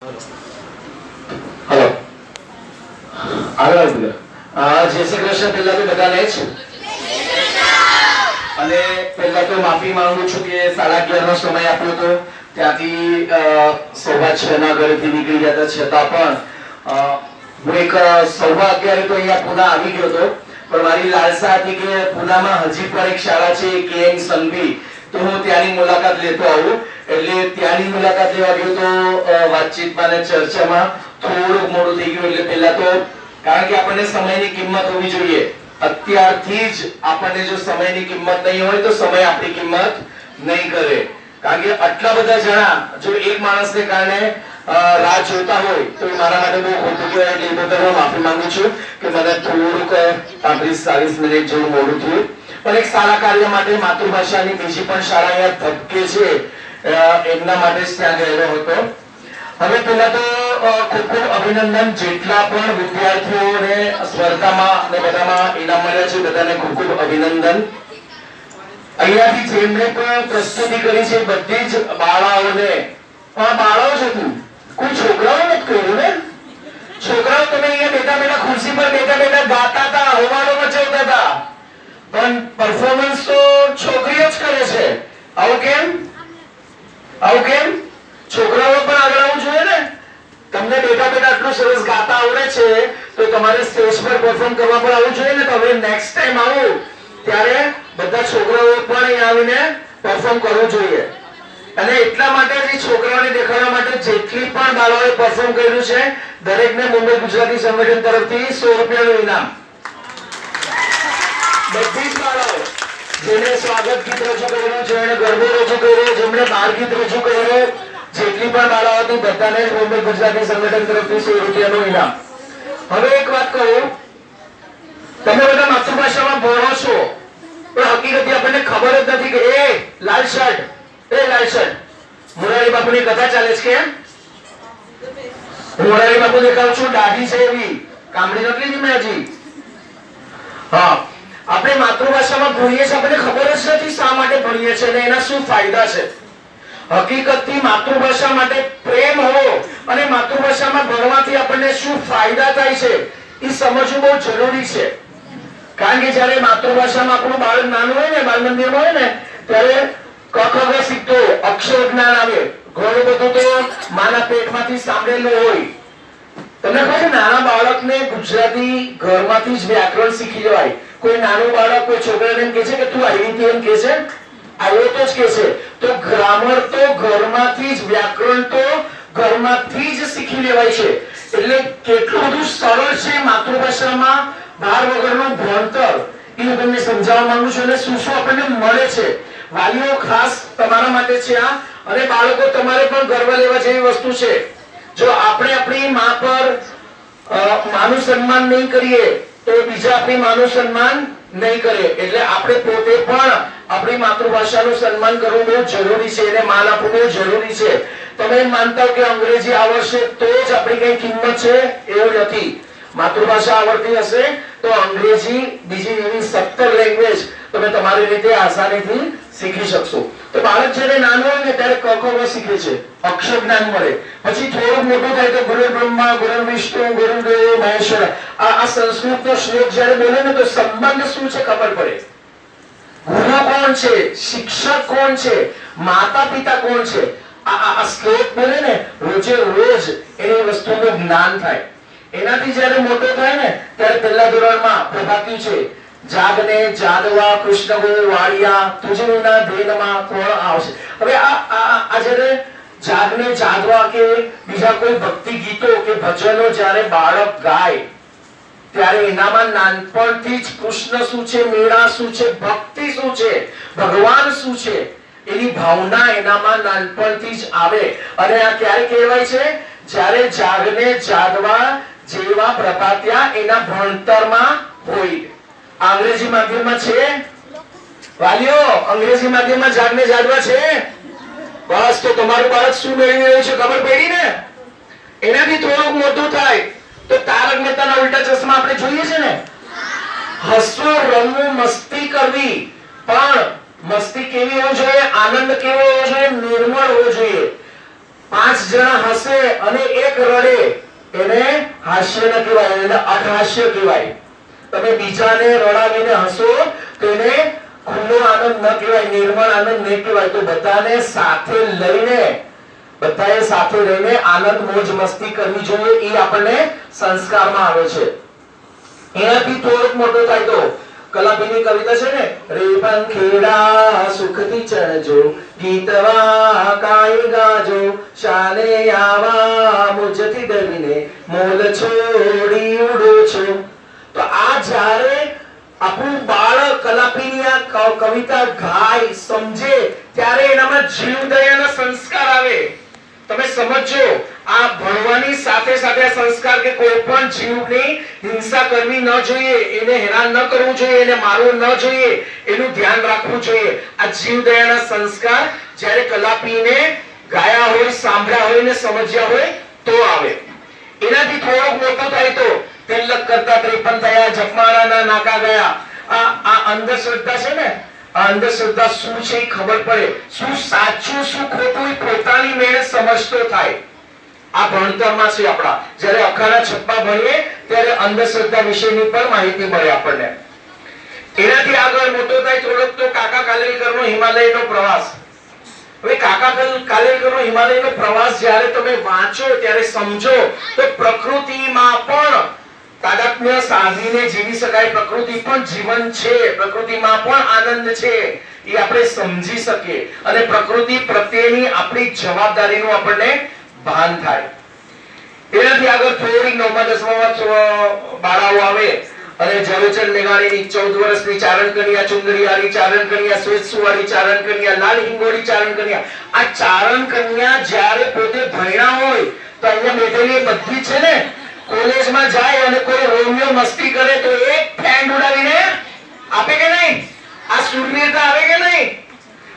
Hello આગળ આવી જય શ્રી કૃષ્ણ. પહેલા તો બધાને જ. અને પહેલા તો માફી માંગુ છું કે સાડા અગિયાર નો સમય આપ્યો હતો ત્યાંથી સવા છ ના ઘરેથી નીકળી ગયા છતાં પણ હું એક સવા અગિયારે તો અહીંયા પુના આવી ગયો હતો. પણ મારી લાલસા હતી કે પુનામાં હજી પણ એક શાળા છે, કે એમ સંઘવી. તો હું ત્યાંની મુલાકાત લેતો આવું. એટલે ત્યાંની મુલાકાત લેવા ગયો તો વાતચીતમાં અને ચર્ચામાં થોડુંક મોડું થઈ ગયું. એટલે પહેલા તો, કારણ કે આપણને સમયની કિંમત હોવી જોઈએ. અત્યારથી જ આપણને જો સમયની કિંમત નહીં હોય, તો સમય આપણી કિંમત નહીં કરે. કારણ કે આટલા બધા જણા, જો એક માણસને કારણે રાહ જોતા હોય, તો એ મારા માટે બહુ ખોટું કહેવાય. એટલે એ બદલ હું માફી માંગુ છું કે મને થોડુંક પાંત્રીસ ચાલીસ મિનિટ જેવું મોડું થયું. પણ એક સારા કાર્ય માટે માતૃભાષાની બીજી પણ શાળા અહીંયા ધબકે છે એમના માટે ત્યાં ગયેલો હતો. હવે પહેલા તો ખૂબ ખૂબ અભિનંદન જેટલા પણ વિદ્યાર્થીઓને સ્પર્ધામાં અને બધામાં ઇનામ મળ્યા છે, બધાને ખૂબ ખૂબ અભિનંદન. અહીંયાથી જેમણે પણ પ્રસ્તુતિ કરી છે, બધી જ બાળાઓને, પણ બાળાઓ જ હતું. કોઈ છોકરાઓ નથી કર્યું ને? છોકરાઓ તમે અહીંયા બેઠા બેઠા ખુરશી પર બેઠા બેઠા ગાતા હતા હોવાનો મચાવતા હતા. પણ પરફોર્મન્સ તો છોકરીઓ જ કરે છે. આવું કેમ? આવું કેમ? છોકરાઓ પણ આગળ આવવું જોઈએ ને. તમને બેઠા બેઠા આટલું સરસ ગાતા આવડે છે, તો તમારે સ્ટેજ પર પરફોર્મ કરવા પણ આવવું જોઈએ ને. તો હવે નેક્સ્ટ ટાઈમ આવું, ત્યારે બધા છોકરાઓ પણ અહીં આવીને પરફોર્મ કરવું જોઈએ. અને એટલા માટે જ છોકરાઓને દેખાડવા માટે જેટલી પણ બાળાઓએ પરફોર્મ કર્યું છે, દરેકને મુંબઈ ગુજરાતી સંગઠન તરફથી સો રૂપિયાનું ઇનામ. બધી આપણને ખબર જ નથી કે, એ, લાલ શર્ટ, એ, લાલ શર્ટ. મોરારી બાપુની કથા ચાલે છે કેમ મોરારી બાપુ દેખાવ છું, દાઢી છે એવી, કામડી નથી હજી હા. આપણે માતૃભાષામાં ભણીએ છીએ, આપણને ખબર જ નથી શા માટે ભણીએ છીએ અને એના શું ફાયદા છે. હકીકતથી માતૃભાષા માટે પ્રેમ હોવો અને માતૃભાષામાં ભણવાથી આપણને શું ફાયદા થાય છે, એ સમજવું બહુ જરૂરી છે. કારણ કે જ્યારે માતૃભાષામાં આપણું બાળક નાનું હોય ને મંદિરમાં હોય ને, ત્યારે કખગ શીખતો અક્ષર જ્ઞાન આવે. ઘણું બધું તો માના પેટમાંથી સાંભળેલું હોય. તમને ખબર છે, નાના બાળકને ગુજરાતી ઘરમાંથી જ વ્યાકરણ શીખી જવાય. કોઈ નાનું બાળક, કોઈ છોકરાને કહે છે કે તું આવી હતી એમ કે છે? આવ્યો તો જ કે છે. તો ગ્રામર તો ઘરમાંથી જ વ્યાકરણ તો ઘરમાંથી જ શીખી લેવાય છે. એટલે કેટલું બધું સરળ છે માતૃભાષામાં ભાર વગરનું ભણતર. એ હું તમને સમજાવવા માંગુ છું અને શું શું આપણને મળે છે. વાલીઓ ખાસ તમારા માટે છે આ. અને બાળકો તમારે પણ ગર્વ લેવા જેવી વસ્તુ છે. જો આપણે આપણી મા પર માનું સન્માન નહીં કરીએ તો બીજા આપણી માનું સન્માન નહીં કરે. એટલે આપણે પોતે પણ આપણી માતૃભાષાનું સન્માન કરવું બહુ જરૂરી છે એને માન આપવું બહુ જરૂરી છે. તમે માનતા કે અંગ્રેજી આવડશે તો જ આપણી કઈ કિંમત છે? એવું નથી. માતૃભાષા આવડતી હશે તો અંગ્રેજી બીજી એવી સત્તર લેંગ્વેજ તમે તમારી રીતે આસાનીથી શીખી શકશો. તો બાળક જ્યારે નાનું હોય ને ત્યારે ક શીખે છે. અક્ષર જ્ઞાન મળે. પછી થોડું મોટું થાય તો ગુરુ બ્રહ્મા ગુરુ વિષ્ણુ ગુરુ મહેશ્વર. આ આ સંસ્કૃતનો શ્લોક જ્યારે બોલે ને તો સંબંધ શું છે ખબર પડે? ગુરુ કોણ છે? શિક્ષક કોણ છે? માતા પિતા કોણ છે? આ, આ- શ્લોક બોલે ને રોજે રોજ એની વસ્તુનું જ્ઞાન થાય. એનાથી જ્યારે મોટો થાય ને, ત્યારે પહેલા ધોરણમાં પ્રભાત્યું છે. જાગને જાદવા કૃષ્ણ ગો વાળિયા, તુજના ધેનમાં કોણ આવશે? હવે આ આ જ્યારે જાગને જાદવા કે બીજા કોઈ ભક્તિ ગીતો કે ભજનો જ્યારે બાળક ગાય, ત્યારે એનામાં નાનપણથી જ કૃષ્ણ શું છે, મેળા શું છે, ભક્તિ શું છે, ભગવાન શું છે, એની ભાવના એનામાં નાનપણથી જ આવે. અને આ ક્યારે કહેવાય છે? જ્યારે જાગને જાગવા જેવા પ્રભાત્યા એના ભણતરમાં હોય. અંગ્રેજી માધ્યમમાં છે? વાલીઓ, અંગ્રેજી માધ્યમમાં જાગને જાડવા છે? બસ, તો તમારું બાળક શું મેળવી રહ્યું છે? ખબર પડી ને? એનાથી થોડુંક મોટું થાય. તો તારક મહેતાના ઉલટા ચશ્મા આપણે જોઈએ છે ને? હસવું, રમવું, મસ્તી કરવી. પણ મસ્તી કેવી હોવી જોઈએ? આનંદ કેવો હોવો જોઈએ? નિર્મળ હોવો જોઈએ. પાંચ જણા હસે અને એક રડે. એને હાસ્ય ન કહેવાય એટલે અટહાસ્ય કહેવાય. તમે બીજાને રડાવીને હસો, તો ખુલ્લો આનંદ ન કહેવાય, નિર્મળ આનંદ નહીં કહેવાય. તો બધાને સાથે લઈને, બધાએ સાથે રહીને આનંદ, મોજ, મસ્તી કરવી જોઈએ એ આપણને સંસ્કારમાં આવે છે. એનાથી થોડોક મોટો થાય તો કલાપીની કવિતા છે ને, રે પંખેડા સુખથી ચણજો ગીતવા કાય ગાજો, શાને આવા મુજથી ડરીને મોલ છોડી ઉડો છો. તો આ જ્યારે આપણું બાળક કલાપીની કવિતા ગાય, સમજે, ત્યારે એનામાં જીવદયાના સંસ્કાર આવે. તમે સમજો, આ ભણવાની સાથે સાથે સંસ્કાર કે કોઈ પણ જીવની હિંસા કરવી ન જોઈએ, એને હેરાન ન કરવું જોઈએ, એને મારવું ન જોઈએ, એનું ધ્યાન રાખવું જોઈએ. આ જીવદયાના સંસ્કાર જ્યારે કલાપીને ગાયા હોય, સાંભળ્યા હોય ને સમજ્યા હોય, તો આવે. એનાથી થોડોક મોટો થાય તો તિલક કરતા ત્રેપન થયા જપમાળાના નાકા ગયા. આ આ અંધશ્રદ્ધા છે ને, આ અંધશ્રદ્ધા શું છે ખબર પડે. શું સાચું, શું ખોટું પોતાની મેળે સમજતો થાય. આ ભણતરમાં છે આપણા. જ્યારે અખાના છપ્પા ભણીએ, ત્યારે અંધશ્રદ્ધા વિશેની પણ માહિતી મળે આપણને. એનાથી આગળ મોટો થાય થોડોક તો કાકા કાલેલકરનો હિમાલયનો પ્રવાસ. હવે કાકા કલ- કાલેલકરનો હિમાલયનો પ્રવાસ જ્યારે તમે વાંચો, ત્યારે સમજો, તો પ્રકૃતિમાં પણ તાદાત્મ્ય સાધીને જીવી શકાય. પ્રકૃતિ પણ જીવન છે. પ્રકૃતિમાં પણ આનંદ છે. એ આપણે સમજી શકીએ. અને પ્રકૃતિ પ્રત્યેની આપણી જવાબદારીનું આપણને ભાન થાય. એનાથી આગળ થોડીક નવમા, દસમામાં બાળાઓ આવે. અને ઝવેરચંદ મેઘાણીની ચૌદ વર્ષની ચારણ કન્યા ચુંદડીયારી ચારણ કન્યા શ્વેત સુવાળી ચારણ કન્યા, લાલ હિંગોળી ચારણ કન્યા. આ ચારણ કન્યા જ્યારે પોતે ભણ્યા હોય, તો અહીંયા બેઠેલી બધી છે ને? કોલેજમાં જાય અને કોઈ રોમિયો મસ્તી કરે તો એક ફેન ઉડાવીને આપે કે નહીં? આ શૂરવીરતા આવે કે નહીં?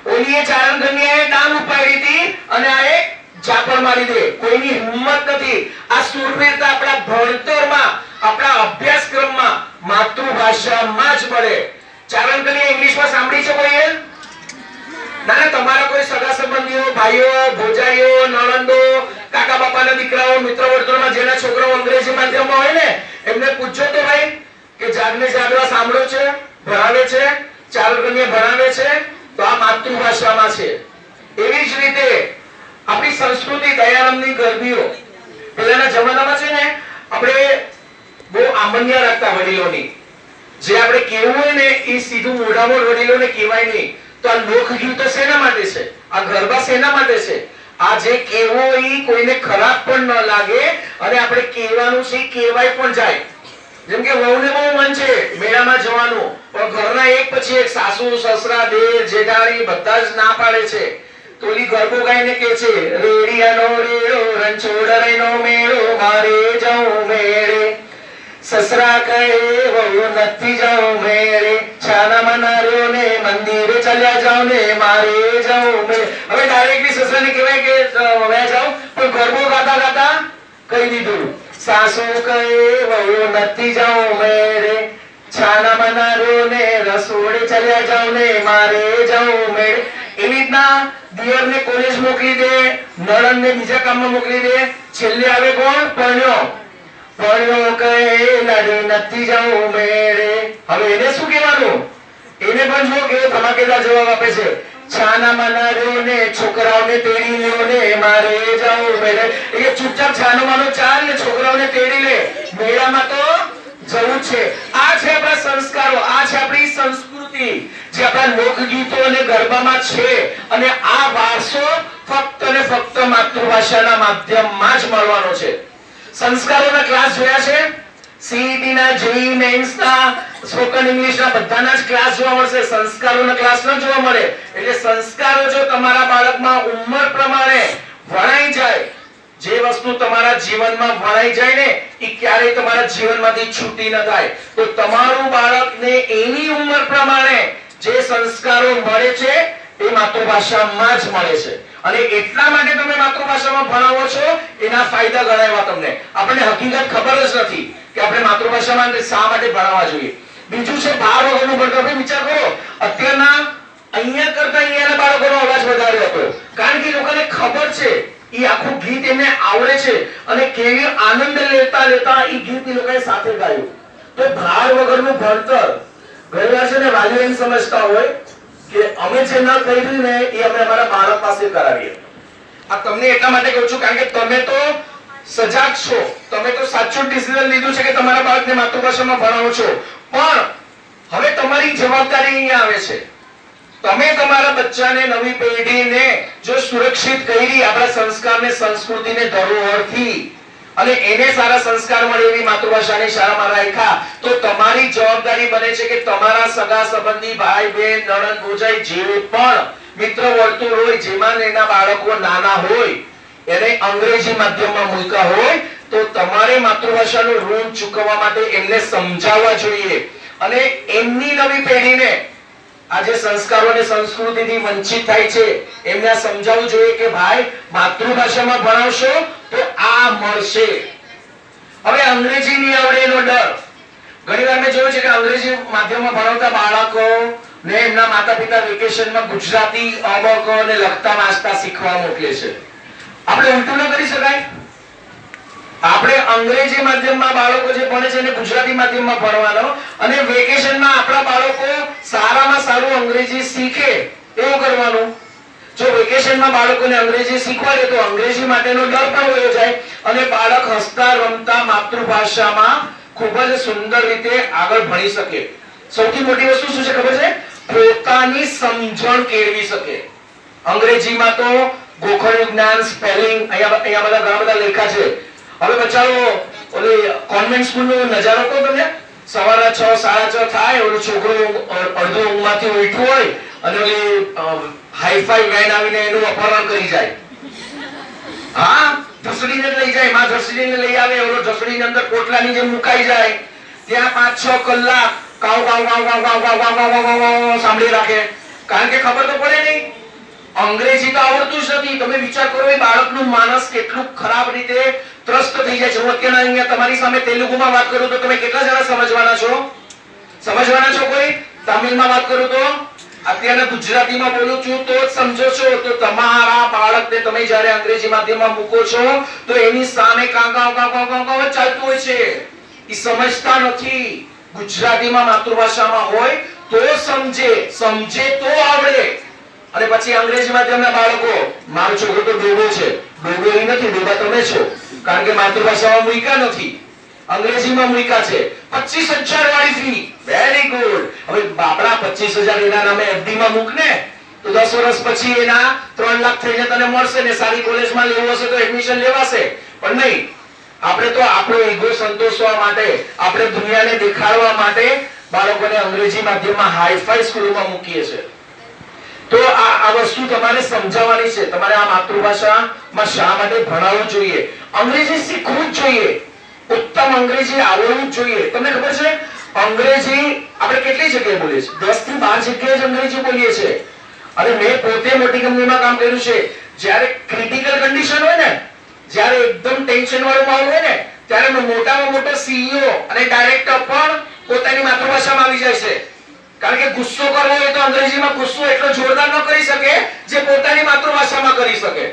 ઓલી એ ચારણ કન્યાએ ડાંગ ઉપાડી હતી અને આ એક ઝાપડ મારી દે. કોઈની હિંમત નથી. આ શૂરવીરતા આપણા ભણતરમાં, આપણા અભ્યાસક્રમમાં માતૃભાષામાં જ મળે. ચારણ કન્યા ઇંગ્લિશમાં સાંભળી છે કોઈએ ના ના તમારા કોઈ સગા સંબંધીઓ, ભાઈઓ ભોજાઈઓ નણંદો, કાકા બાપાના દીકરાઓ, મિત્ર વર્તુળમાં જેના છોકરાઓ અંગ્રેજી માધ્યમમાં હોય ને, એમને પૂછજો તો ભાઈ કે જાગને જાગવા સાંભળો છે, ભણાવે છે ચારણ કન્યા ભણાવે છે, તો આ માતૃભાષામાં છે. એવી જ રીતે આપણી સંસ્કૃતિ દયારામની ગરબીઓ. પહેલાના જમાનામાં છે ને, આપણે બહુ આમન્યા રાખતા વડીલોની. જે આપણે કેવું હોય ને, એ સીધું મોઢામાં વડીલોને કહેવાય નહીં. તો આ લોકગીતો શેના માટે છે? આ ગરબા શેના માટે છે? આ જે કેવો એ કોઈને ખરાબ પણ ન લાગે અને આપણે કેવાનું છે કેવાય પણ જાય. જેમ કે વહુને બહુ મન છે મેળામાં જવાનું, પણ ઘરના એક પછી એક સાસુ, સસરા દેર જેઠાણી બધા જ ના પાડે છે. તો એ ગરબો ગાઈને કે છે, રેડિયાનો રેડો નો મેળો, મારે જાઉં મેળે. સસરા કહે વહુ નથી જાઉં મેળે છાના મનાર્યો ને મંદિરે ચાલ્યા જાઉં ને મારે જાઉં મેળે હવે ડાયરેક્ટલી સસરાને કહેવાય કે હવે જાઉં પણ ગરબો ગાતા ગાતા કહી દીધું સાસુ કહે વહુ નથી જાઉં મેળે છાના મનાર્યો ને રસોડે ચાલ્યા જાઉં ને મારે જાઉં મેળે એવી રીતના દિયરને કોલેજ મોકલી દે, નણંદને બીજા કામમાં મોકલી દે, છેલ્લે આવે કોણ? પરણ્યો. પરણ્યો કહે લાડી નથી જાઉં મેળે. હવે એને શું કહેવાનું? એને પણ જો કેવો ધમાકેદાર જવાબ આપે છે. છાના માના ને, છોકરાઓને તેડી લ્યો ને, મારે જાઉં મેળે. એ ચૂપચાપ છાનો માનો ચાલ ને છોકરાઓને તેડી લે. મેળામાં તો જવું છે. આ છે આપણા સંસ્કારો, આ છે આપણી સંસ્કૃતિ, જે આપણા લોકગીતો અને ગરબામાં છે. અને આ વારસો ફક્ત અને ફક્ત માતૃભાષાના માધ્યમમાં જ મળવાનો છે. સંસ્કારોના ક્લાસ જોયા છે? સીઈટી ના જેઈ મેન્સ ના સ્પોકન ઇંગ્લિશ ના બધાના જ ક્લાસ જોવા મળશે. સંસ્કારોના ક્લાસ ન જોવા મળે. એટલે સંસ્કારો જો તમારા બાળકમાં ઉંમર પ્રમાણે વણાઈ જાય, જે વસ્તુ તમારા જીવનમાં વણાઈ જાય ને, એ ક્યારેય તમારા જીવનમાંથી છૂટી ન થાય. તો તમારું બાળકને એની ઉંમર પ્રમાણે જે સંસ્કારો મળે છે એ માતૃભાષામાં જ મળે છે. અને એટલા માટે તમે માતૃભાષામાં ભણાવો છો, એના ફાયદા ગણાવ્યા તમને. આપણને હકીકત ખબર જ નથી કે આપણે માતૃભાષામાં શા માટે ભણાવવા જોઈએ. બીજું છે, બાર વગરનું ભણતર. વિચાર કરો, અત્યારના અહીંયા કરતા અહીંયાના બાળકોનો અવાજ વધારે હતો. કારણ કે લોકોને ખબર છે, એ આખું ગીત એમને આવડે છે અને કેવી આનંદ લેતા લેતા એ ગીત એ લોકોએ સાથે ગાયું. તો ભાર વગરનું ભણતર ઘણી વાર છે ને વાલીઓ સમજતા હોય કે અમે જે ન કર્યું ને એ અમે અમારા બાળક પાસે કરાવીએ. આ તમને એટલા માટે કહું છું, કારણ કે તમે તો સજાગ છો. તમે તો સાચું ડિસિઝન લીધું છે કે તમારા બાળકને માતૃભાષામાં ભણાવો છો. પણ હવે તમારી જવાબદારી અહીંયા આવે છે. તમે તમારા બચ્ચાને નવી પેઢીને જો સુરક્ષિત કરી આપણા સંસ્કારને, સંસ્કૃતિને ધરોહરથી અને એને સારા સંસ્કાર મળે એવી માતૃભાષાની શાળામાં રાખ્યા. તો તમારી જવાબદારી બને છે કે તમારા સગા સંબંધી ભાઈ બહેન નણંદ, ભોજાઈ જે પણ મિત્ર વર્તુળ હોય, જેમાં એના બાળકો નાના હોય, એને અંગ્રેજી માધ્યમમાં મૂક્યા હોય, તો તમારે માતૃભાષાનું ઋણ ચૂકવવા માટે એમને સમજાવવા જોઈએ. અને એમની નવી પેઢીને આજે સંસ્કારો અને સંસ્કૃતિથી વંચિત થાય છે. એમને સમજાવવું જોઈએ કે ભાઈ, માતૃભાષામાં ભણાવશો તો આ મળશે. હવે અંગ્રેજી નહીં આવડે એનો ડર. ઘણી વાર મેં જોયું છે કે અંગ્રેજી માધ્યમમાં ભણાવતા બાળકો ને એમના માતા પિતા વેકેશનમાં ગુજરાતી અબકો ને લખતા વાંચતા શીખવા મોકલે છે. આપણે ઉલટું ન કરી શકાય. આપણે અંગ્રેજી માધ્યમમાં બાળકો જે ભણે છે એને ગુજરાતી માધ્યમમાં ભણવાનો અને વેકેશનમાં આપણા બાળકો સારામાં સારું અંગ્રેજી શીખે એવું કરવાનું. જો વેકેશનમાં બાળકોને અંગ્રેજી શીખવાડે તો અંગ્રેજી માટેનો ડર પણ વયો જાય અને બાળક હસતા રમતા માતૃભાષામાં ખૂબ જ સુંદર રીતે આગળ ભણી શકે. સૌથી મોટી વસ્તુ શું છે ખબર છે? પોતાની સમજણ કેળવી શકે. અંગ્રેજીમાં તો ગોખણ જ્ઞાન, સ્પેલિંગ, અહીંયા અહીંયા બધા ઘણા બધા લેખા છે. હવે બચારો ઓલી કોન્વેન્ટ સ્કૂલનો નજારો કહો તમને સવારના છ સાડા છ થાય ઓલો છોકરો અડધો ઊંઘમાંથી ઉઠ્યું હોય અને ઓલી હાઈફાઈ વેન આવીને એનું અપહરણ કરી જાય હા ઢસડીને લઈ જાય માં ઢસડીને લઈ આવે ઓલો ઢસડીની અંદર કોટલાની જેમ મુકાઈ જાય ત્યાં પાંચ છ કલાક કાવ કાવ કાવ કાવ કાવ કાવ કાવ કાવ કાવ સાંભળી રાખે કારણ કે ખબર તો પડે નહીં અંગ્રેજી તો આવડતું જ નથી તમે વિચાર કરો એ બાળકનું માનસ કેટલું ખરાબ રીતે ત્રસ્ત થઈ જાય છે. હું અત્યારે અહીંયા તમારી સામે તેલુગુમાં વાત કરું તો તમે કેટલા જણા સમજવાના છો? સમજવાના છો કોઈ? તમિલમાં વાત કરું તો? અત્યારે ગુજરાતીમાં બોલું છું તો સમજો છો. તો તમારા બાળકને તમે જ્યારે અંગ્રેજી માધ્યમમાં મૂકો છો, તો એની સામે કાંકાવ કાંકાવ કાં કાં કાં કાં ચાલતું હોય છે. એ સમજતા નથી. ગુજરાતીમાં માતૃભાષામાં હોય તો સમજે. સમજે તો આવડે. અને પછી અંગ્રેજી માધ્યમના બાળકો, મારો છોકરો તો ડોબો છે. ડોબો એ નથી ડોબા તમે છો. કારણ કે માતૃભાષામાં મૂકા નથી. અંગ્રેજીમાં મૂકા છે. પચીસ હજાર વાળી ફી વેરી ગુડ હવે બાપડા પચીસ હજાર એના નામે એફડી માં મૂક ને તો દસ વર્ષ પછી એના ત્રણ લાખ થઈને તને મળશે ને સારી કોલેજમાં લેવું હશે તો એડમિશન લેવાશે. પણ નહીં. આપણે તો આપણો ઈગો સંતોષવા માટે, આપણે દુનિયાને દેખાડવા માટે બાળકોને અંગ્રેજી માધ્યમમાં હાઈફાઈ સ્કૂલોમાં મૂકીએ છીએ. તો આ આ વસ્તુ તમારે સમજાવવાની છે. તમારે આ માતૃભાષામાં શા માટે ભણાવવું જોઈએ? અંગ્રેજી શીખવું જ જોઈએ. ઉત્તમ અંગ્રેજી આવડવું જોઈએ. તમને ખબર છે? અંગ્રેજી આપણે કેટલી જગ્યાએ બોલીએ છીએ? દસથી બાર જગ્યાએ જ અંગ્રેજી બોલીએ છીએ. અને મેં પોતે મોટી કંપનીમાં કામ કર્યું છે. જ્યારે ક્રિટિકલ કન્ડિશન હોય ને, જ્યારે એકદમ ટેન્શન વાળો માહોલ હોય ને, ત્યારે મોટામાં મોટો સીઈઓ અને ડાયરેક્ટર પણ પોતાની માતૃભાષામાં આવી જાય છે. કારણ કે ગુસ્સો કરવો હોય તો અંગ્રેજીમાં ગુસ્સો એટલો જોરદાર ન કરી શકે જે પોતાની માતૃભાષામાં કરી શકે.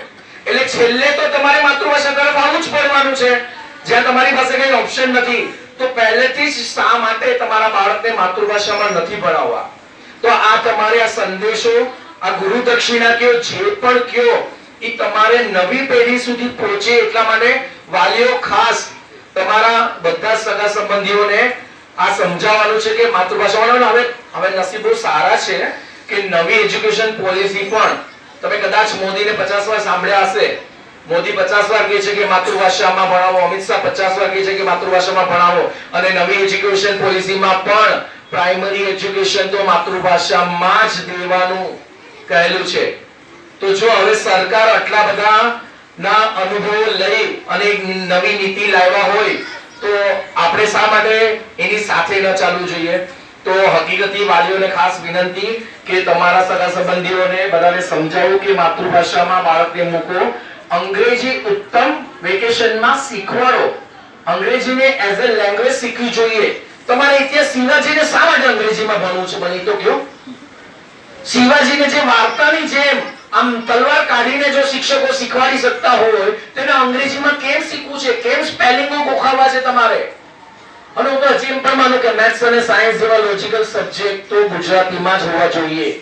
એટલે છેલ્લે તો તમારે માતૃભાષા તરફ આવું જ પડવાનું છે. જ્યાં તમારી પાસે કઈ ઓપ્શન નથી, તો પહેલેથી જ શા માટે તમારા બાળકને માતૃભાષામાં નથી ભણાવવા? તો આ તમારે આ સંદેશો, આ ગુરુ દક્ષિણા કયો, જે પણ કયો એ તમારે નવી પેઢી સુધી પહોંચે એટલા માટે વાલીઓ ખાસ તમારા બધા સગા સંબંધીઓને આ સમજાવવાનું છે કે માતૃભાષા વાળાને હવે હવે બહુ સારા છે કે નવી એજ્યુકેશન પોલિસી પણ તમે કદાચ મોદીને પચાસ વાર સાંભળ્યા હશે. મોદી પચાસ વાર કહે છે કે માતૃભાષામાં ભણાવો, અમિત શાહ પચાસ વાર કહે છે કે માતૃભાષામાં ભણાવો. અને નવી એજ્યુકેશન પોલિસીમાં પણ પ્રાઇમરી એજ્યુકેશન તો માતૃભાષામાં જ દેવાનું કહેલું છે. તો જો હવે સરકાર આટલા બધા ના અનુભવો લઈ અને નવી નીતિ લાવ્યા હોય તો આપણે શા માટે એની સાથે ન ચાલવું જોઈએ? તો હકીકતી વાલીઓને ખાસ વિનંતી કે તમારા સગા સંબંધીઓને બધાને સમજાવું કે માતૃભાષામાં બાળકને મૂકો. અંગ્રેજી ઉત્તમ વેકેશનમાં શીખવાડો. અંગ્રેજીને એઝ અ લેંગ્વેજ શીખવી જોઈએ. તમારે ઇતિહાસ શિવાજીને શા માટે અંગ્રેજીમાં ભણવું છે? એ તો કયો શિવાજીને જે વાર્તાની જેમ આમ તલવાર કાઢીને જો શિક્ષકો શીખવાડી શકતા હોય, તો એને અંગ્રેજીમાં કેમ શીખવું છે? કેમ સ્પેલિંગો ગોખાવવા છે તમારે? અને હું હજી એમ પણ માનું કે મેથ્સ અને સાયન્સ જેવા લોજિકલ સબ્જેક્ટ તો ગુજરાતીમાં જ હોવા જોઈએ.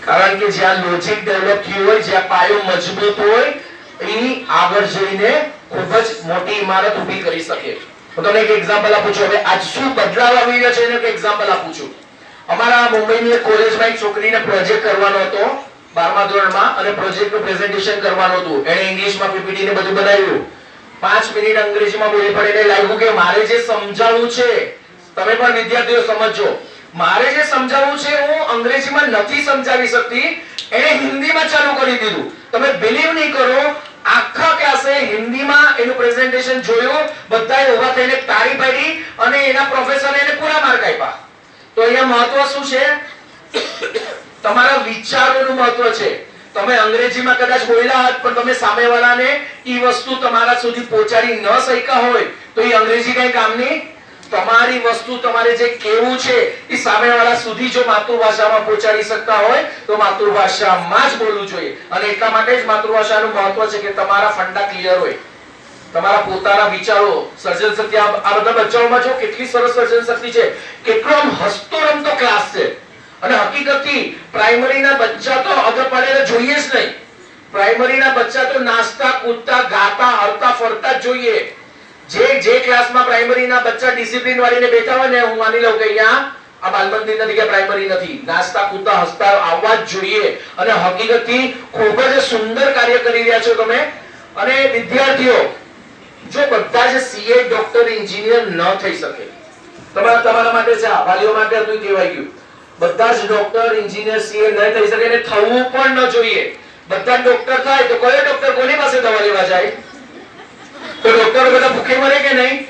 કારણ કે જ્યાં લોજિક ડેવલપ થયું હોય, જ્યાં પાયો મજબૂત હોય, એની આગળ જઈને ખૂબ જ મોટી ઇમારત ઊભી કરી શકે. હું તમને એક એક્ઝામ્પલ આપું છું. હવે આજ શું બદલાવ આવી રહ્યો છે એનો એક એક્ઝામ્પલ આપું છું. અમારા મુંબઈની એક કોલેજમાં એક છોકરીને પ્રોજેક્ટ કરવાનો હતો. બારમા ધોરણમાં અને પ્રોજેક્ટનું પ્રેઝન્ટેશન કરવાનું હતું. એણે ઇંગ્લિશમાં પીપીટી ને બધું બનાવ્યું. પાંચ મિનિટ અંગ્રેજીમાં બોલી પડે એને લાગ્યું કે મારે જે સમજાવવું છે, તમે પણ વિદ્યાર્થીઓ સમજો મારે જે સમજાવવું છે, હું અંગ્રેજીમાં નથી સમજાવી શકતી. એણે હિન્દીમાં ચાલુ કરી દીધું. તમે બિલીવ નહીં કરો, આખા ક્લાસે હિન્દીમાં એનું પ્રેઝન્ટેશન જોયું, બધાએ ઊભા થઈને તાળી પાડી અને એના પ્રોફેસરે એને પૂરા માર્ક આપ્યા. તો અહીંયા મહત્વ શું છે? તમારા વિચારોનું મહત્વ છે. તમે અંગ્રેજીમાં કદાચ બોલ્યા હોત, પણ તમે સામેવાળાને ઈ વસ્તુ તમારા સુધી પહોંચાડી ન શક્યા હોય, તો એ અંગ્રેજી કઈ કામની તમારી વસ્તુ તમારે જે કેવું છે એ સામેવાળા સુધી જો માતૃભાષામાં પહોંચાડી શકતા હોય, તો માતૃભાષામાં જ બોલવું જોઈએ. અને એટલા માટે જ માતૃભાષાનું મહત્વ છે કે તમારા ફંડા ક્લિયર હોય. તમારા પોતાના વિચારો, સર્જન શક્તિ, આ બધા બચ્ચાઓમાં જો કેટલી સરસ સર્જન શક્તિ છે કેટલો આમ હસતો રમતો ક્લાસ છે. અને હકીકતથી પ્રાઇમરીના બચ્ચા તો અગર પડેલા જોઈએ જ નહીં. પ્રાઇમરીના બચ્ચા તો નાસ્તા, કૂદતા, ગાતા, હરતા, ફરતા જ જોઈએ. જે જે ક્લાસમાં પ્રાઇમરીના બચ્ચા ડિસિપ્લિન વાળીને બેઠા હોય ને, હું માની લઉં કે અહીંયા આ બાલમંદિર નથી કે પ્રાઇમરી નથી. નાસ્તા, કૂદતા, હસતા આવવા જ જોઈએ. અને હકીકતથી ખૂબ જ સુંદર કાર્ય કરી રહ્યા છો તમે. અને વિદ્યાર્થીઓ, જો બધા જ સીએ ડોક્ટર એન્જિનિયર ન થઈ શકે, તમારા તમારા માટે છે વાલીઓ માટે હતું કહેવાય ગયું. બધા જ ડોક્ટર એન્જિનિયર સીએ ન થઈ શકે ને થવું પણ ન જોઈએ. બધા ડોક્ટર થાય તો કયો ડોક્ટર કોની પાસે દવા લેવા જાય? તો ડોક્ટર બધા ભૂખે મરે કે નહીં?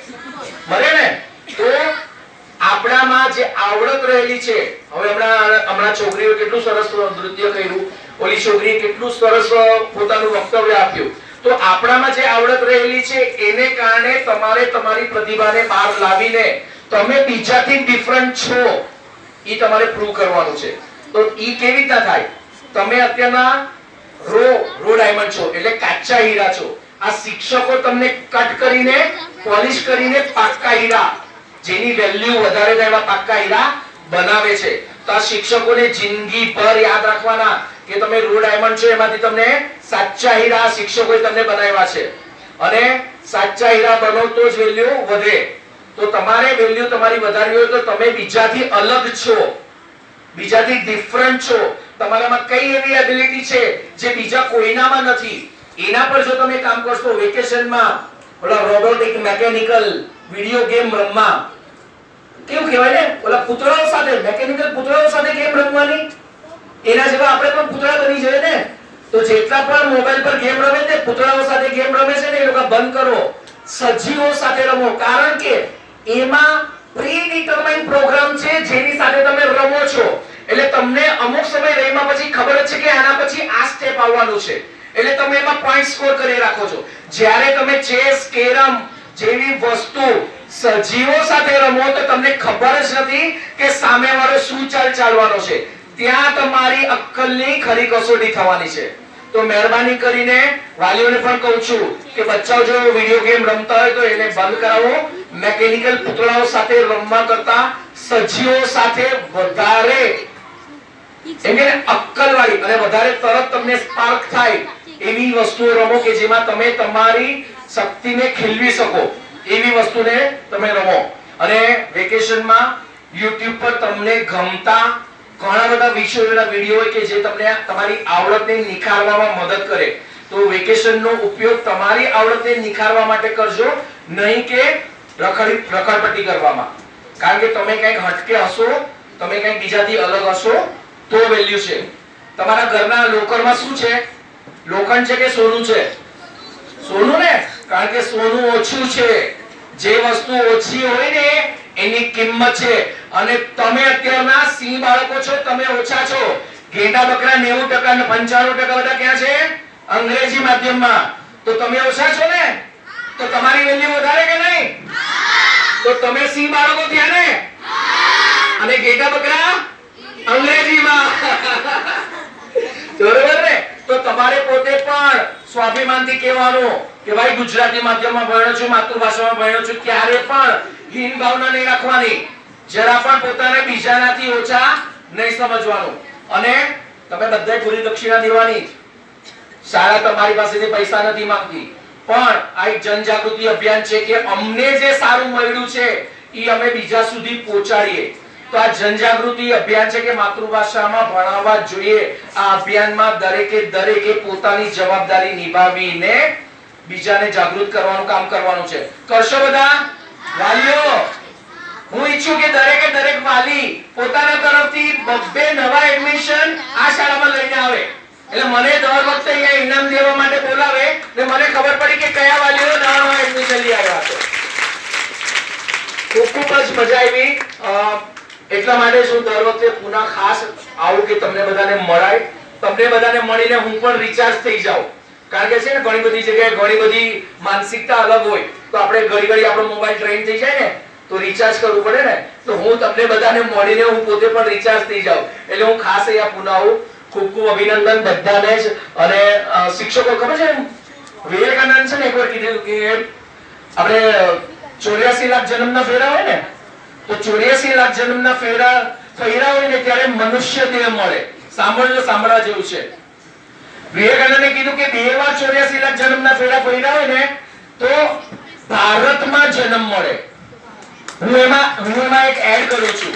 મરે ને? તો આપણામાં જે આવડત રહેલી છે, હવે હમણાં હમણાં છોકરીઓ કેટલું સરસ નૃત્ય કર્યું, ઓલી છોકરીએ કેટલું સરસ પોતાનું વક્તવ્ય આપ્યું. તો આપણામાં જે આવડત રહેલી છે, એને કારણે તમારે તમારી પ્રતિભાને બહાર લાવીને તમે બીજાથી ડિફરન્ટ છો. ઈ તમારે પ્રૂવ કરવાનું છે. તો ઈ કેવી રીતના થાય? તમે અત્યારના રો રો ડાયમંડ છો, એટલે કાચા હીરા છો. આ શિક્ષકો તમને કટ કરીને પોલિશ કરીને પાક્કા હીરા, જેની વેલ્યુ વધારે થાય એવા પાક્કા હીરા બનાવે છે. તો આ શિક્ષકોને જિંદગી ભર યાદ રાખવાના કે તમે રો ડાયમંડ છો, એમાંથી તમને સાચા હીરા શિક્ષકોએ તમને બનાવ્યા છે. અને સાચા હીરા બનો તો જ વેલ્યુ વધે. તો તમારે વેલ્યુ તમારી વધારવી હોય તો તમે બીજાથી અલગ છો. બીજાથી ડિફરન્ટ છો. તમારામાં કઈ એવી એબિલિટી છે જે બીજા કોઈનામાં નથી? એના પર જો તમે કામ કરશો વેકેશનમાં, ઓલા રોબોટિક મેકેનિકલ વિડિયો ગેમ રમવા. કેવું કહેવાય ને? ઓલા પુતળાઓ સાથે મેકેનિકલ પુતળાઓ સાથે ગેમ રમવાની? એના જેવા આપણે પણ પુતળા બની જઈએ ને? તો જેટલા પણ મોબાઈલ પર ગેમ રમે છે પુતળાઓ સાથે ગેમ રમે છે ને, એ લોકો બંધ કરો. સજીવો સાથે રમો. કારણ કે એમાં પ્રી ડિટરમાઇન પ્રોગ્રામ છે, જેની સાથે તમે રમો છો. એટલે તમને અમુક સમય રહીમાં પછી ખબર છે કે આના પછી આ સ્ટેપ આવવાનું છે. એટલે તમે એમાં પોઈન્ટ સ્કોર કરી રાખો છો. જ્યારે તમે ચેસ કેરમ જેવી વસ્તુ સજીવો સાથે રમો તો તમને ખબર જ નથી કે સામેવાળો શું ચાલ ચાલવાનો છે. ત્યાં તમારી અક્કલની ખરી કસોટી થવાની છે. તો મહેરબાની કરીને વાલીઓને પણ કહું છું કે બચ્ચાઓ જો વીડિયો ગેમ રમતા હોય તો એને બંધ કરાવો. મેકેનિકલ પૂતળાઓ સાથે રમવા કરતા સજીવો સાથે વધારે. એમ કે અક્કલવાળી અને વધારે તરત તમને સ્પાર્ક થાય એવી વસ્તુઓ રમો કે જેમાં તમે તમારી શક્તિને ખીલવી શકો એવી વસ્તુને તમે રમો. અને વેકેશનમાં યુટ્યુબ પર તમને ગમતા ઘણા બધા વિષયોના વીડિયો હોય કે જે તમને તમારી આવડતને નિખારવામાં મદદ કરે. તો વેકેશનનો ઉપયોગ તમારી આવડતને નિખારવા માટે કરજો. નહીં કે રખડી કરવામાં. કારણ કે તમે કંઈક હટકે હશો, તમે કંઈક બીજાથી અલગ હશો, તો વેલ્યુ છે. તમારા ઘરના લોકરમાં શું છે? લોખંડ છે કે સોનું છે? સોનું ને? કારણ કે સોનું ઓછું છે. જે વસ્તુ ઓછી હોય ને, એની કિંમત છે. અને તમે અત્યારના સિંહ બાળકો છો, તમે ઓછા છો. ઘેટા બકરા નેવું ટકા પંચાણું ટકા બધા ક્યાં છે? અંગ્રેજી માધ્યમમાં. તો તમે ઓછા છો ને? તો તમારી વેલ્યુ વધારે કે નહીં? તો તમે સિંહ બાળકો ત્યાં અને ગેટા બકરા અંગ્રેજીમાં. બરોબર ને? તો તમારે પોતે પણ સ્વાભિમાનથી કહેવાનું કે ભાઈ ગુજરાતી માધ્યમમાં ભણ્યો છું, માતૃભાષામાં ભણ્યો છું, ક્યારે પણ હીન ભાવના નહીં રાખવાની. જરા પણ પોતાને બીજાનાથી ઓછા નહીં સમજવાનું. અને તમે બધાય પૂરી દક્ષિણા દેવાની. શાળા તમારી પાસેથી પૈસા નથી માંગતી. પણ આ જનજાગૃતિ અભિયાન છે કે અમને જે સારું મળ્યું છે એ અમે બીજા સુધી પહોંચાડીએ. તો આ જનજાગૃતિ અભિયાન છે કે માતૃભાષામાં ભણાવવા જોઈએ. આ અભિયાનમાં દરેકે દરેકે પોતાની જવાબદારી નિભાવીને બીજાને જાગૃત કરવાનું કામ કરવાનું છે. કરશો બધા? વાલીઓ? હું ઈચ્છું કે દરેકે દરેક વાલી પોતાના તરફથી બબ્બે નવા એડમિશન આ શાળામાં લઈને આવે. એટલે મને દર વખતે અહીંયા ઇનામ દેવા માટે બોલાવે ને મને ખબર પડી કે કયા વાલીઓ નવા એડમિશન લઈ આવ્યા હતો ખૂબ ખૂબ જ મજા આવી. એટલા માટે શું દર વખતે પુના ખાસ આવું કે તમને બધાને મળાય. તમને બધાને મળીને હું પણ રિચાર્જ થઈ જાઉં. કારણ કે છે ને ઘણી બધી જગ્યાએ ઘણી બધી માનસિકતા અલગ હોય. તો આપણે ઘડી ઘડી આપણો મોબાઈલ ટ્રેન થઈ જાય ને, તો રિચાર્જ કરવું પડે ને. તો હું તમને બધાને મળીને હું પોતે પણ રિચાર્જ થઈ જાઉં. એટલે હું ખાસ અહીંયા પુના આવું ખૂબ ખૂબ અભિનંદન બધાને જ. અને શિક્ષકો, ખબર છે? વિવેકાનંદ છે ને એકવાર કીધેલું કે આપણે, ચોર્યાસી લાખ જન્મના ફેરા હોય ને, તો ચોર્યાસી લાખ જન્મના ફેરા ફેરા હોય ને ત્યારે મનુષ્ય દેહ મળે. સાંભળજો સાંભળવા જેવું છે. વિવેકાનંદે કીધું કે બે વાર ચોર્યાસી લાખ જન્મના ફેરા ફર્યા હોય ને, તો ભારતમાં જન્મ મળે. હું એમાં હું એમાં એક એડ કરું છું.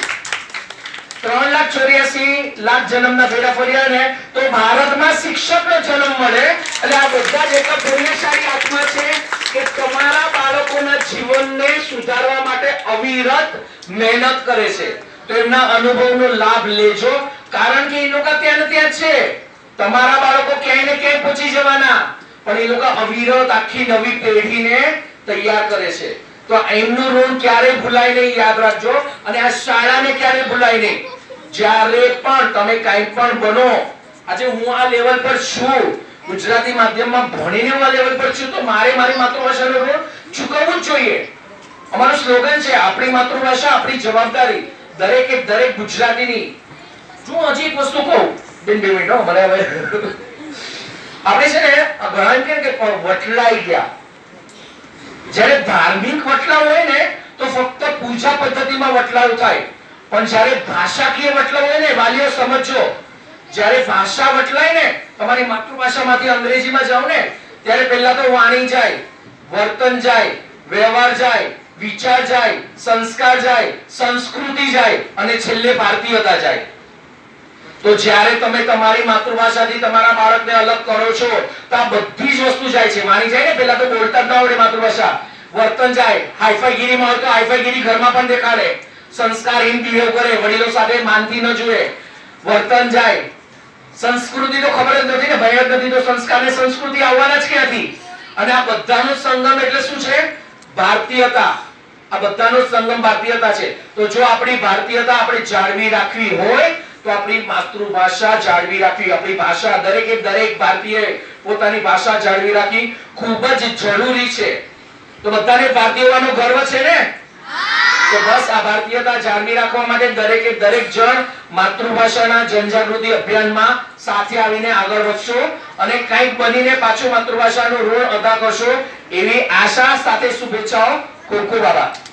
ત્રણ લાખ ચોર્યાસી લાખ જન્મના ભેડા ફર્યા ને તો ભારતમાં શિક્ષકનો જન્મ મળે. એટલે આ બધા જ એક પુણ્યશાળી આત્મા છે કે તમારા બાળકોના જીવનને સુધારવા માટે અવિરત મહેનત કરે છે. તો એમના અનુભવનો લાભ લેજો. કારણ કે એ લોકો ત્યાં ને ત્યાં છે. તમારા બાળકો ક્યાંય ને ક્યાંય પહોંચી જવાના. પણ એ લોકો અવિરત આખી નવી પેઢીને તૈયાર કરે છે. તો એમનું ઋણ ક્યારે ભૂલાય નહીં યાદ રાખજો. અને આ શાળાને ક્યારે ભૂલાય નહીં. જ્યારે પણ તમે કાંઈ પણ બનો આજે હું આ લેવલ પર છું. ગુજરાતી માધ્યમમાં ભણીને હું આ લેવલ પર છું તો મારે મારી માતૃભાષાનો ઋણ ચૂકવવું જ જોઈએ. અમારું સ્લોગન છે આપણી માતૃભાષા આપણી જવાબદારી. દરેકે દરેક ગુજરાતીની. જો હજી એક વસ્તુ કહું. બેન બે મિનિટ હો, મને હવે. આપણે છે ને ઘણા એમ કે વટલાઈ ગયા. જ્યારે ધાર્મિક વટલાવ હોય ને, તો ફક્ત પૂજા પદ્ધતિમાં વટલાવ થાય. પણ જ્યારે ભાષાકીય વટલાવ હોય ને, વાલીઓ સમજો. જ્યારે ભાષા વટલાય ને, તમારી માતૃભાષામાંથી અંગ્રેજીમાં જાઓ ને, ત્યારે પહેલા તો વાણી જાય, વર્તન જાય, વ્યવહાર જાય, વિચાર જાય, સંસ્કાર જાય, સંસ્કૃતિ જાય, અને છેલ્લે ભારતીયતા જાય. તો જ્યારે તમે તમારી માતૃભાષાથી તમારા બાળકને અલગ કરો છો, તો આ બધી જ વસ્તુ જાય છે. માની જાય ને, પેલા તો બોલતા જ ના આવડે માતૃભાષા. વર્તન જાય. હાઈફાઈગીરીમાં હોય તો હાઈફાઈગીરી ઘરમાં પણ દેખાડે. સંસ્કારહીન બિહેવ કરે વડીલો સાથે માનથી ન જુએ. વર્તન જાય. સંસ્કૃતિ તો ખબર જ નથી ને, ભય જ નથી. તો સંસ્કાર ને સંસ્કૃતિ આવવાના જ ક્યાંથી? અને આ બધાનો સંગમ એટલે શું છે? ભારતીયતા. આ બધાનો સંગમ ભારતીયતા છે. તો જો આપણી ભારતીયતા આપણે જાળવી રાખવી હોય આપણી માતૃભાષા જાળવી રાખવી, આપણી ભાષા દરેકે દરેક ભારતીય પોતાની ભાષા જાળવી રાખી ખૂબ જ જરૂરી છે. તો બધાને ભારતીય ગર્વ છે ને? તો બસ આ ભારતીયતા જાળવી રાખવા માટે દરેકે દરેક જણ માતૃભાષાના જનજાગૃતિ અભિયાનમાં સાથે આવીને આગળ વધશો અને કંઈક બનીને પાછું માતૃભાષાનો ઋણ અદા કરશો એવી આશા સાથે શુભેચ્છાઓ. ખૂબ ખૂબ આભાર.